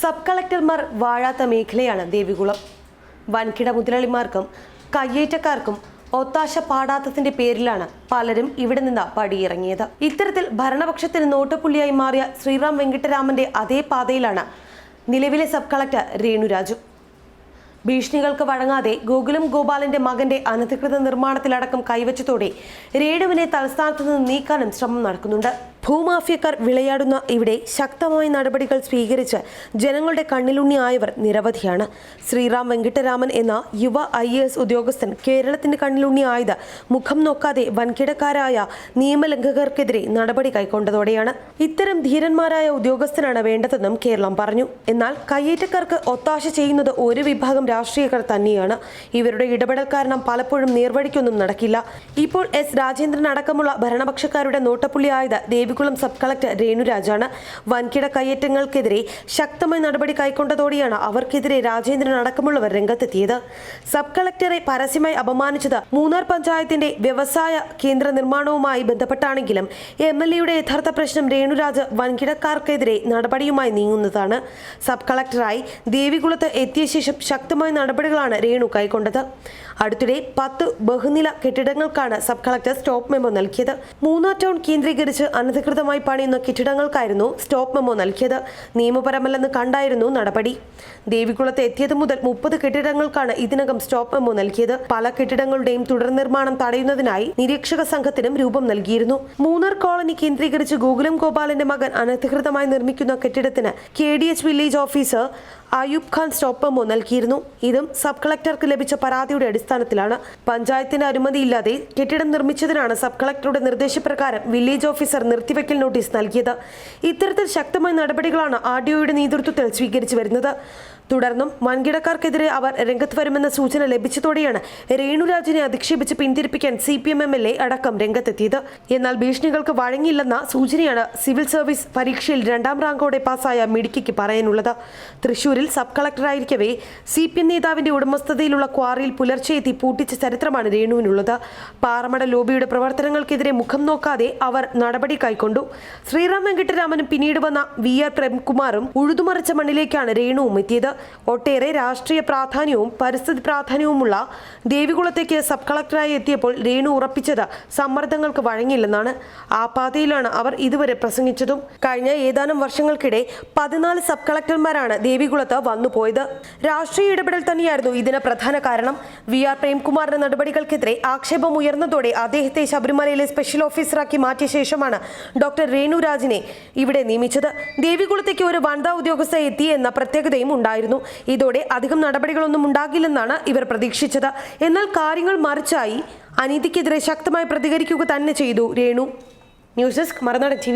Sub കളക്ടർമാർ വാഴാത്ത മേഖലയാണ് ദേവികുളം. വൻകിട മുതലാളിമാർക്കും കയ്യേറ്റക്കാർക്കും ഒത്താശ പാടാത്തതിന്റെ പേരിലാണ് പലരും ഇവിടെ നിന്ന് പടിയിറങ്ങിയത്. ഇത്തരത്തിൽ ഭരണപക്ഷത്തിന് നോട്ടപ്പുള്ളിയായി മാറിയ ശ്രീറാം വെങ്കിട്ടരാമന്റെ അതേ പാതയിലാണ് നിലവിലെ സബ് കളക്ടർ രേണുരാജു. ഭീഷണികൾക്ക് വഴങ്ങാതെ ഗോകുലം ഗോപാലന്റെ മകന്റെ അനധികൃത നിർമ്മാണത്തിലടക്കം കൈവച്ചതോടെ രേണുവിനെ തലസ്ഥാനത്ത് നിന്ന് നീക്കാനും ശ്രമം നടക്കുന്നുണ്ട്. ഭൂമാഫിയക്കാർ വിളയാടുന്ന ഇവിടെ ശക്തമായ നടപടികൾ സ്വീകരിച്ച് ജനങ്ങളുടെ കണ്ണിലുണ്ണിയായവർ നിരവധിയാണ്. ശ്രീറാം വെങ്കിട്ടരാമൻ എന്ന യുവ ഐ എസ് ഉദ്യോഗസ്ഥൻ കേരളത്തിന്റെ കണ്ണിലുണ്ണിയായത് മുഖം നോക്കാതെ വൻകിടക്കാരായ നിയമലംഘകർക്കെതിരെ നടപടി കൈക്കൊണ്ടതോടെയാണ്. ഇത്തരം ധീരന്മാരായ ഉദ്യോഗസ്ഥനാണ് വേണ്ടതെന്നും കേരളം പറഞ്ഞു. എന്നാൽ കയ്യേറ്റക്കാർക്ക് ഒത്താശ ചെയ്യുന്നത് ഒരു വിഭാഗം രാഷ്ട്രീയക്കാർ തന്നെയാണ്. ഇവരുടെ ഇടപെടൽ കാരണം പലപ്പോഴും നേർവഴിക്കൊന്നും നടക്കില്ല. ഇപ്പോൾ എസ് രാജേന്ദ്രൻ അടക്കമുള്ള ഭരണപക്ഷക്കാരുടെ നോട്ടപ്പുള്ളിയായത് ദേവികുളം സബ് കളക്ടർ രേണുരാജാണ് വൻകിട കയ്യേറ്റങ്ങൾക്കെതിരെ ശക്തമായ നടപടി കൈക്കൊണ്ടതോടെയാണ് അവർക്കെതിരെ രാജേന്ദ്രൻ അടക്കമുള്ളവർ രംഗത്തെത്തിയത്. സബ് കളക്ടറെ പരസ്യമായി അപമാനിച്ചത് മൂന്നാർ പഞ്ചായത്തിന്റെ വ്യവസായ കേന്ദ്ര നിർമ്മാണവുമായി ബന്ധപ്പെട്ടാണെങ്കിലും എം എൽ എയുടെ യഥാർത്ഥ പ്രശ്നം രേണുരാജ് വൻകിടക്കാർക്കെതിരെ നടപടിയുമായി നീങ്ങുന്നതാണ്. സബ് കളക്ടറായി ദേവികുളത്ത് എത്തിയ ശേഷം ശക്തമായ നടപടികളാണ് രേണു കൈക്കൊണ്ടത്. അടുത്തിടെ പത്ത് ബഹുനില കെട്ടിടങ്ങൾക്കാണ് സബ് കളക്ടർ സ്റ്റോപ്പ് മെമ്മോ നൽകിയത്. മൂന്നാർ ടൗൺ കേന്ദ്രീകരിച്ച് അനധികൃതമായി പണിയുന്ന കെട്ടിടങ്ങൾക്കായിരുന്നു സ്റ്റോപ്പ് മെമ്മോ നൽകിയത്. നിയമപരമല്ലെന്ന് കണ്ടായിരുന്നു നടപടി. ദേവികുളത്ത് എത്തിയത് മുതൽ മുപ്പത് കെട്ടിടങ്ങൾക്കാണ് ഇതിനകം സ്റ്റോപ്പ് മെമ്മോ നൽകിയത്. പല കെട്ടിടങ്ങളുടെയും തുടർ നിർമ്മാണം തടയുന്നതിനായി നിരീക്ഷക സംഘത്തിനും രൂപം നൽകിയിരുന്നു. മൂന്നാർ കോളനി കേന്ദ്രീകരിച്ച് ഗോകുലം ഗോപാലന്റെ മകൻ അനധികൃതമായി നിർമ്മിക്കുന്ന കെട്ടിടത്തിന് K D H village officer Ayoob Khan stop memo നൽകിയിരുന്നു. ഇതും സബ് കളക്ടർക്ക് ലഭിച്ച പരാതിയുടെ അടിസ്ഥാനത്തിലാണ്. പഞ്ചായത്തിന്റെ അനുമതിയില്ലാതെ കെട്ടിടം നിർമ്മിച്ചതിനാണ് സബ് കളക്ടറുടെ നിർദ്ദേശപ്രകാരം വില്ലേജ് ഓഫീസർ നിർത്തിവെക്കൽ നോട്ടീസ് നൽകിയത്. ഇത്തരത്തിൽ ശക്തമായ നടപടികളാണ് ആർ ഡി ഒയുടെ നേതൃത്വത്തിൽ സ്വീകരിച്ചു വരുന്നത്. തുടർന്നും വൻകിടക്കാർക്കെതിരെ അവർ രംഗത്ത് വരുമെന്ന സൂചന ലഭിച്ചതോടെയാണ് രേണുരാജിനെ അധിക്ഷേപിച്ച് പിന്തിരിപ്പിക്കാൻ C P M M L A അടക്കം രംഗത്തെത്തിയത്. എന്നാൽ ഭീഷണികൾക്ക് വഴങ്ങിയില്ലെന്ന സൂചനയാണ് സിവിൽ സർവീസ് പരീക്ഷയിൽ രണ്ടാം റാങ്കോടെ പാസ്സായ മിടുക്കിക്ക് പറയാനുള്ളത്. തൃശൂരിൽ സബ് കളക്ടറായിരിക്കവേ സി പി എം നേതാവിന്റെ ഉടമസ്ഥതയിലുള്ള ക്വാറിയിൽ പുലർച്ചെ എത്തി പൂട്ടിച്ച ചരിത്രമാണ് രേണുവിനുള്ളത്. പാറമട ലോബിയുടെ പ്രവർത്തനങ്ങൾക്കെതിരെ മുഖം നോക്കാതെ അവർ നടപടി കൈക്കൊണ്ടു. ശ്രീറാം വെങ്കിട്ടരാമനും പിന്നീട് വന്ന വി ആർ പ്രേംകുമാറും ഉഴുതുമറിച്ച മണ്ണിലേക്കാണ് രേണുവും എത്തിയത്. ഒട്ടേറെ രാഷ്ട്രീയ പ്രാധാന്യവും പരിസ്ഥിതി പ്രാധാന്യവുമുള്ള ദേവികുളത്തേക്ക് സബ് കളക്ടറായി എത്തിയപ്പോൾ രേണു ഉറപ്പിച്ചത് സമ്മർദ്ദങ്ങൾക്ക് വഴങ്ങില്ലെന്നാണ്. ആ പാതയിലാണ് അവർ ഇതുവരെ പ്രസംഗിച്ചതും. കഴിഞ്ഞ ഏതാനും വർഷങ്ങൾക്കിടെ പതിനാല് സബ് കളക്ടർമാരാണ് ദേവികുളത്ത് വന്നുപോയത് രാഷ്ട്രീയ ഇടപെടൽ തന്നെയായിരുന്നു ഇതിന് പ്രധാന കാരണം. വി ആർ പ്രേംകുമാറിന്റെ നടപടികൾക്കെതിരെ ആക്ഷേപം ഉയർന്നതോടെ അദ്ദേഹത്തെ ശബരിമലയിലെ സ്പെഷ്യൽ ഓഫീസറാക്കി മാറ്റിയ ശേഷമാണ് ഡോക്ടർ രേണുരാജിനെ ഇവിടെ നിയമിച്ചത്. ദേവികുളത്തേക്ക് ഒരു വനിതാ ഉദ്യോഗസ്ഥ എത്തി എന്ന പ്രത്യേകതയും ഉണ്ടായിരുന്നു. ഇതോടെ അധികം നടപടികളൊന്നും ഉണ്ടാകില്ലെന്നാണ് ഇവർ പ്രതീക്ഷിച്ചത്. എന്നാൽ കാര്യങ്ങൾ മറിച്ചായി അനീതിക്കെതിരെ ശക്തമായി പ്രതികരിക്കുക തന്നെ ചെയ്തു Renu. News desk Marunadan T